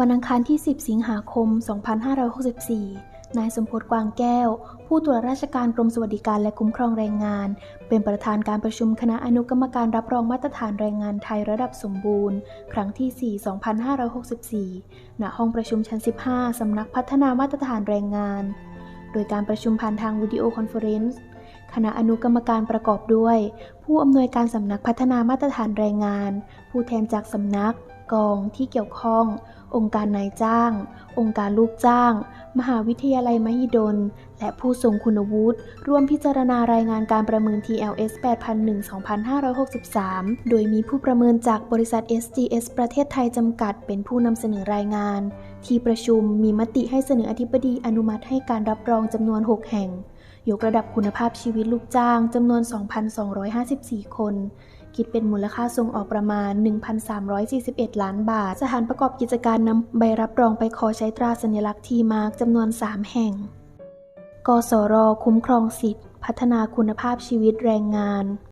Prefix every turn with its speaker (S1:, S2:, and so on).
S1: วันอังคารที่ 10 สิงหาคม 2564 นายสมพศกวางแก้ว ผู้ตรวจราชการกรมสวัสดิการและคุ้มครองแรงงาน เป็นประธานการประชุมคณะอนุกรรมการรับรองมาตรฐานแรงงานไทยระดับสมบูรณ์ ครั้งที่ 4 2564 ณ ห้องประชุมชั้น 15 สำนักพัฒนามาตรฐานแรงงาน โดยการประชุมผ่านทางวิดีโอคอนเฟอเรนซ์ คณะอนุกรรมการประกอบด้วย ผู้อำนวยการสำนักพัฒนามาตรฐานแรงงาน ผู้แทนจากสำนัก กองที่เกี่ยวข้อง องค์การนายจ้าง องค์การลูกจ้าง มหาวิทยาลัยมหิดล และผู้ทรงคุณวุฒิร่วมพิจารณารายงานการประเมิน TLS 8001-2563 โดยมีผู้ประเมินจากบริษัท SGS ประเทศไทยจำกัด เป็นผู้นำเสนอรายงาน ที่ประชุมมีมติให้เสนออธิบดีอนุมัติให้การรับรองจำนวน 6 แห่ง ยกระดับคุณภาพชีวิตลูกจ้างจำนวน 2,254 คน คิดเป็นมูลค่าส่งออกประมาณ 1,341 ล้านบาท สถานประกอบกิจการนำใบรับรองไปขอใช้ตราสัญลักษณ์ทีมาร์กจำนวน 3 แห่ง กสร คุ้มครองสิทธิพัฒนาคุณภาพชีวิตแรงงาน